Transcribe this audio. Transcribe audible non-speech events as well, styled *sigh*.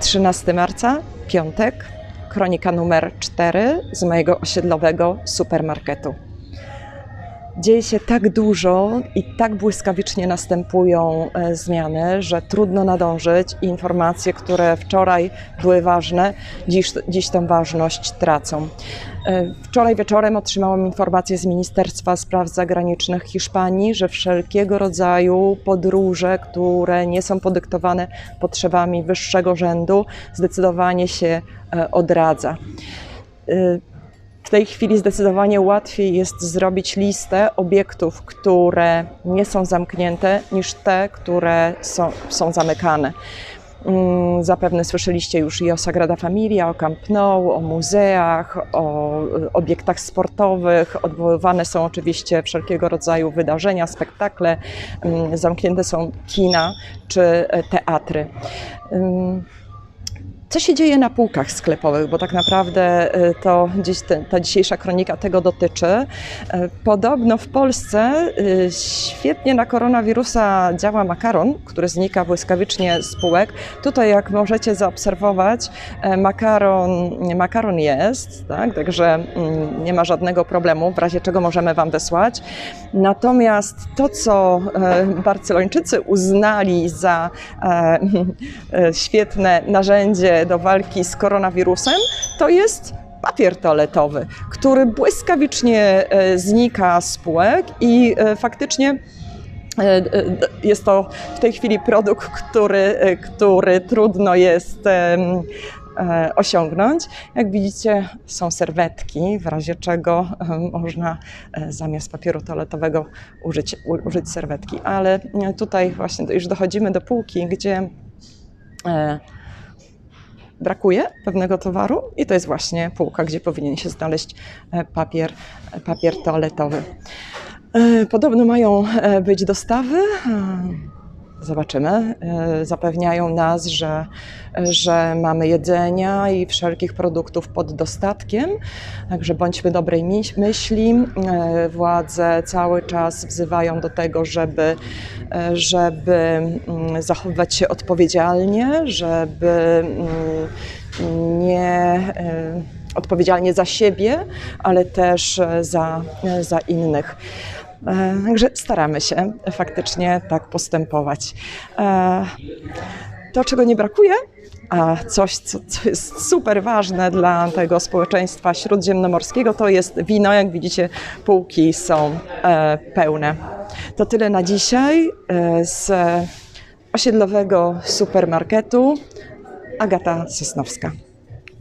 13 marca, piątek, kronika numer 4 z mojego osiedlowego supermarketu. Dzieje się tak dużo i tak błyskawicznie następują e, zmiany, że trudno nadążyć i informacje, które wczoraj były ważne, dziś, dziś tę ważność tracą. E, Wczoraj wieczorem otrzymałam informację z Ministerstwa Spraw Zagranicznych Hiszpanii, że wszelkiego rodzaju podróże, które nie są podyktowane potrzebami wyższego rzędu, zdecydowanie się e, odradza. W tej chwili zdecydowanie łatwiej jest zrobić listę obiektów, które nie są zamknięte, niż te, które są, są zamykane. Mm, Zapewne słyszeliście już i o Sagrada Familia, o Camp Nou, o muzeach, o y, obiektach sportowych. Odwoływane są oczywiście wszelkiego rodzaju wydarzenia, spektakle. Mm, Zamknięte są kina czy e, teatry. Co się dzieje na półkach sklepowych, bo tak naprawdę y, to dziś ta dzisiejsza kronika tego dotyczy. Y, Podobno w Polsce y, świetnie na koronawirusa działa makaron, który znika błyskawicznie z półek. Tutaj, jak możecie zaobserwować, makaron, makaron jest, tak? także mm, nie ma żadnego problemu, w razie czego możemy Wam wysłać. Natomiast to, co Barcelończycy uznali za e, *laughs* e, świetne narzędzie do walki z koronawirusem, to jest papier toaletowy, który błyskawicznie e, znika z półek i e, faktycznie e, jest to w tej chwili produkt, który, który trudno jest osiągnąć. Jak widzicie, są serwetki, w razie czego można zamiast papieru toaletowego użyć, użyć serwetki. Ale tutaj właśnie już dochodzimy do półki, gdzie brakuje pewnego towaru i to jest właśnie półka, gdzie powinien się znaleźć e, papier, e, papier toaletowy. E, Podobno mają być dostawy. Zobaczymy. E, Zapewniają nas, że, że mamy jedzenia i wszelkich produktów pod dostatkiem. Także bądźmy dobrej myśli. E, Władze cały czas wzywają do tego, żeby, e, żeby mm, zachowywać się odpowiedzialnie, żeby mm, nie odpowiedzialnie za siebie, ale też za, za innych. E, Także staramy się faktycznie tak postępować. E, To, czego nie brakuje, a coś, co, co jest super ważne dla tego społeczeństwa śródziemnomorskiego, to jest wino. Jak widzicie, półki są e, pełne. To tyle na dzisiaj z osiedlowego supermarketu. Agata Sosnowska.